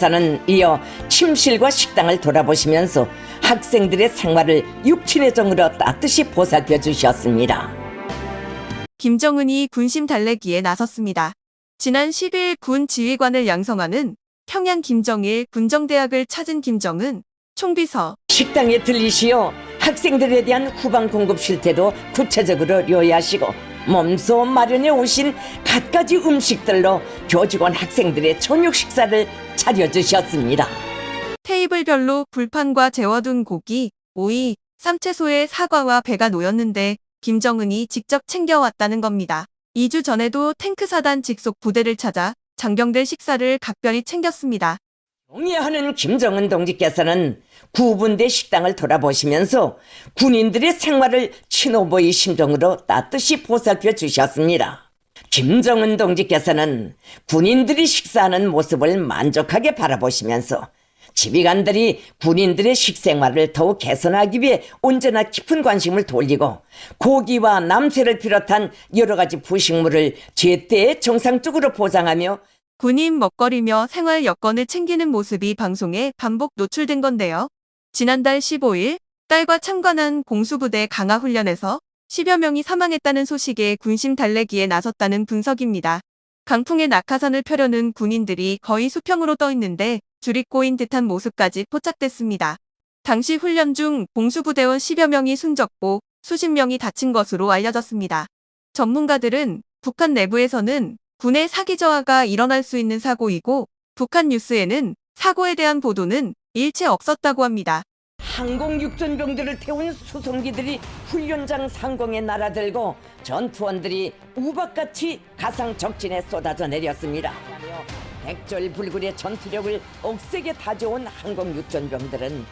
사는 이어 침실과 식당을 돌아보시면서 학생들의 생활을 육친의 정으로 따뜻이 보살펴 주셨습니다. 김정은이 군심 달래기에 나섰습니다. 지난 10일 군 지휘관을 양성하는 평양 김정일 군정대학을 찾은 김정은 총비서 식당에 들리시어 학생들에 대한 후방 공급 실태도 구체적으로 요약하시고 몸소 마련해 오신 갖가지 음식들로 교직원 학생들의 저녁 식사를 차려주셨습니다. 테이블별로 불판과 재워둔 고기, 오이, 삼채소에 사과와 배가 놓였는데 김정은이 직접 챙겨왔다는 겁니다. 2주 전에도 탱크 사단 직속 부대를 찾아 장병들 식사를 각별히 챙겼습니다. 동의하는 김정은 동지께서는 구분대 식당을 돌아보시면서 군인들의 생활을 친오보이 심정으로 따뜻이 보살펴 주셨습니다. 김정은 동지께서는 군인들이 식사하는 모습을 만족하게 바라보시면서 지휘관들이 군인들의 식생활을 더욱 개선하기 위해 언제나 깊은 관심을 돌리고 고기와 남새를 비롯한 여러 가지 부식물을 제때 정상적으로 보장하며 군인 먹거리며 생활 여건을 챙기는 모습이 방송에 반복 노출된 건데요. 지난달 15일 딸과 참관한 공수부대 강화 훈련에서 10여 명이 사망했다는 소식에 군심 달래기에 나섰다는 분석입니다. 강풍에 낙하산을 펴려는 군인들이 거의 수평으로 떠 있는데 줄이 꼬인 듯한 모습까지 포착됐습니다. 당시 훈련 중 공수부대원 10여 명이 숨졌고 수십 명이 다친 것으로 알려졌습니다. 전문가들은 북한 내부에서는 군의 사기 저하가 일어날 수 있는 사고이고 북한 뉴스에는 사고에 대한 보도는 일체 없었다고 합니다. 항공 육전병들을 태운 수송기들이 훈련장 상공에 날아들고 전투원들이 우박같이 가상 적진에 쏟아져 내렸습니다. 백절불굴의 전투력을 억세게 다져온 항공 육전병들은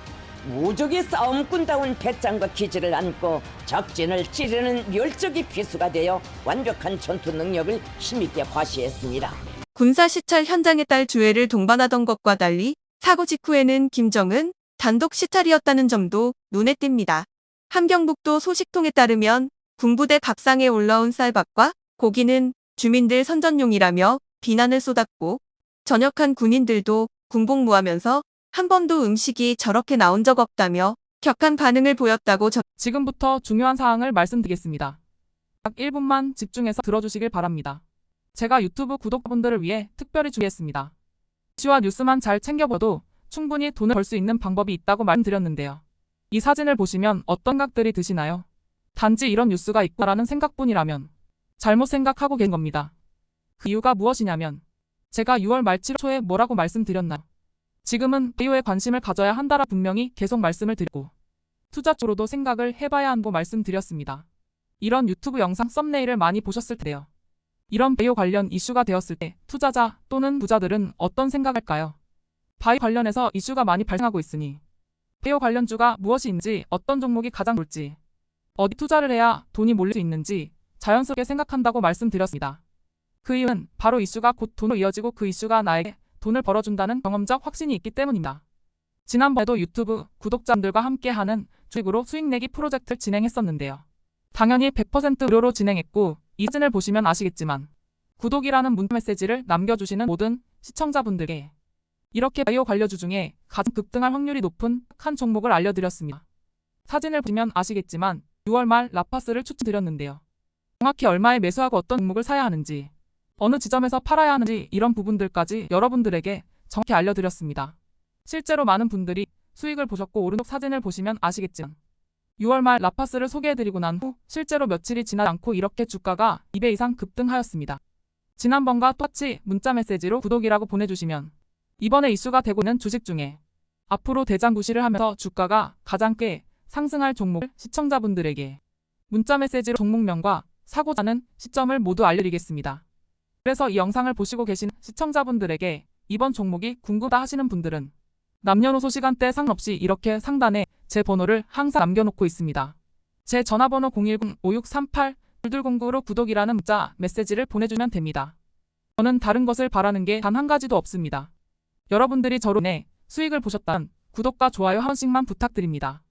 무적의 싸움꾼다운 배짱과 기지를 안고 적진을 찌르는 멸적의 비수가 되어 완벽한 전투 능력을 힘있게 과시했습니다. 군사 시찰 현장에 딸 주애를 동반하던 것과 달리 사고 직후에는 김정은 단독 시찰이었다는 점도 눈에 띕니다. 함경북도 소식통에 따르면 군부대 밥상에 올라온 쌀밥과 고기는 주민들 선전용이라며 비난을 쏟았고 전역한 군인들도 군복무하면서 한 번도 음식이 저렇게 나온 적 없다며 격한 반응을 보였다고 전 지금부터 중요한 사항을 말씀드리겠습니다. 약 1분만 집중해서 들어주시길 바랍니다. 제가 유튜브 구독자분들을 위해 특별히 준비했습니다. 이슈와 뉴스만 잘 챙겨봐도 충분히 돈을 벌 수 있는 방법이 있다고 말씀드렸는데요. 이 사진을 보시면 어떤 각들이 드시나요? 단지 이런 뉴스가 있구나라는 생각뿐이라면 잘못 생각하고 계신 겁니다. 그 이유가 무엇이냐면 제가 6월 말 7월 초에 뭐라고 말씀드렸나요? 지금은 바이오에 관심을 가져야 한다라 분명히 계속 말씀을 드리고 투자 쪽으로도 생각을 해봐야 한다고 말씀드렸습니다. 이런 유튜브 영상 썸네일을 많이 보셨을 텐데요. 이런 바이오 관련 이슈가 되었을 때 투자자 또는 부자들은 어떤 생각할까요? 바이오 관련해서 이슈가 많이 발생하고 있으니 바이오 관련주가 무엇인지 어떤 종목이 가장 좋을지 어디 투자를 해야 돈이 몰릴 수 있는지 자연스럽게 생각한다고 말씀드렸습니다. 그 이유는 바로 이슈가 곧 돈으로 이어지고 그 이슈가 나에게 돈을 벌어준다는 경험적 확신이 있기 때문입니다. 지난번에도 유튜브 구독자분들과 함께하는 주식으로 수익 내기 프로젝트를 진행했었는데요. 당연히 100% 무료로 진행했고 이 사진을 보시면 아시겠지만 구독이라는 문자 메시지를 남겨주시는 모든 시청자분들께 이렇게 바이오 관료주 중에 가장 급등할 확률이 높은 한 종목을 알려드렸습니다. 사진을 보시면 아시겠지만 6월 말 라파스를 추천드렸는데요. 정확히 얼마에 매수하고 어떤 종목을 사야 하는지 어느 지점에서 팔아야 하는지 이런 부분들까지 여러분들에게 정확히 알려드렸습니다. 실제로 많은 분들이 수익을 보셨고 오른쪽 사진을 보시면 아시겠지만 6월 말 라파스를 소개해드리고 난 후 실제로 며칠이 지나지 않고 이렇게 주가가 2배 이상 급등하였습니다. 지난번과 똑같이 문자 메시지로 구독이라고 보내주시면 이번에 이슈가 되고 있는 주식 중에 앞으로 대장구시를 하면서 주가가 가장 꽤 상승할 종목을 시청자분들에게 문자 메시지로 종목명과 사고자는 시점을 모두 알려드리겠습니다. 그래서 이 영상을 보시고 계신 시청자분들에게 이번 종목이 궁금하다 하시는 분들은 남녀노소 시간대 상관없이 이렇게 상단에 제 번호를 항상 남겨놓고 있습니다. 제 전화번호 010-5638-2209로 구독이라는 문자 메시지를 보내주면 됩니다. 저는 다른 것을 바라는 게 단 한 가지도 없습니다. 여러분들이 저로 인해 수익을 보셨다면 구독과 좋아요 한 번씩만 부탁드립니다.